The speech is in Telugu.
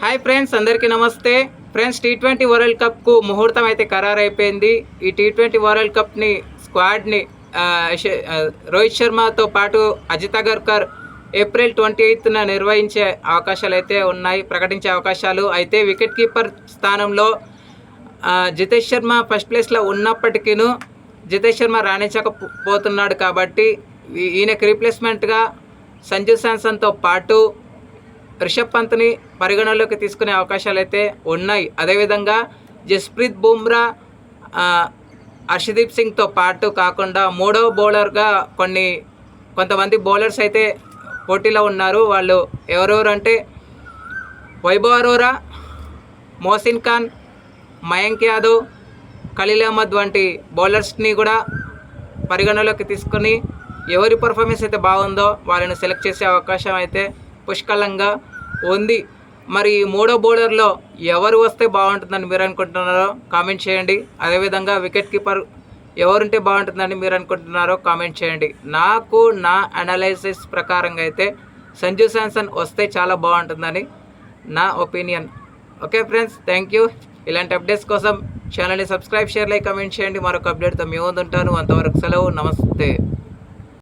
హాయ్ ఫ్రెండ్స్ అందరికీ నమస్తే. ఫ్రెండ్స్ టీ ట్వంటీ వరల్డ్ కప్కు ముహూర్తం అయితే ఖరారైపోయింది. ఈ టీ ట్వంటీ వరల్డ్ కప్ని స్క్వాడ్ని రోహిత్ శర్మతో పాటు అజిత్ అగర్కర్ ఏప్రిల్ ట్వంటీ ఎయిత్న నిర్వహించే అవకాశాలు అయితే ఉన్నాయి ప్రకటించే అవకాశాలు. అయితే వికెట్ కీపర్ స్థానంలో జితేష్ శర్మ ఫస్ట్ ప్లేస్లో ఉన్నప్పటికీను జితేష్ శర్మ రాణించకపోతున్నాడు కాబట్టి ఈయనకు ఈయనకి రీప్లేస్మెంట్గా సంజు శాంసన్తో పాటు రిషబ్ పంత్ని పరిగణలోకి తీసుకునే అవకాశాలు అయితే ఉన్నాయి. అదేవిధంగా జస్ప్రీత్ బుమ్రా హర్షదీప్ సింగ్తో పాటు కాకుండా మూడవ బౌలర్గా కొన్ని కొంతమంది బౌలర్స్ అయితే పోటీలో ఉన్నారు. వాళ్ళు ఎవరెవరు అంటే వైభవ్ అరోరా మోసిన్ ఖాన్ మయాంక్ యాదవ్ ఖలీల్ అహ్మద్ వంటి బౌలర్స్ని కూడా పరిగణలోకి తీసుకొని ఎవరి పర్ఫార్మెన్స్ అయితే బాగుందో వాళ్ళని సెలెక్ట్ చేసే అవకాశం అయితే పుష్కలంగా ఉంది. మరి ఈ మూడో బౌలర్లో ఎవరు వస్తే బాగుంటుందని మీరు అనుకుంటున్నారో కామెంట్ చేయండి. అదేవిధంగా వికెట్ కీపర్ ఎవరుంటే బాగుంటుందని మీరు అనుకుంటున్నారో కామెంట్ చేయండి. నాకు నా అనాలైసిస్ ప్రకారంగా అయితే సంజు శాంసన్ వస్తే చాలా బాగుంటుందని నా opinion okay friends thank you ఇలాంటి అప్డేట్స్ కోసం ఛానల్ని సబ్స్క్రైబ్ షేర్ లైక్ కమెంట్ చేయండి. మరొక అప్డేట్తో మీ ముందు ఉంటాను. అంతవరకు సెలవు. నమస్తే.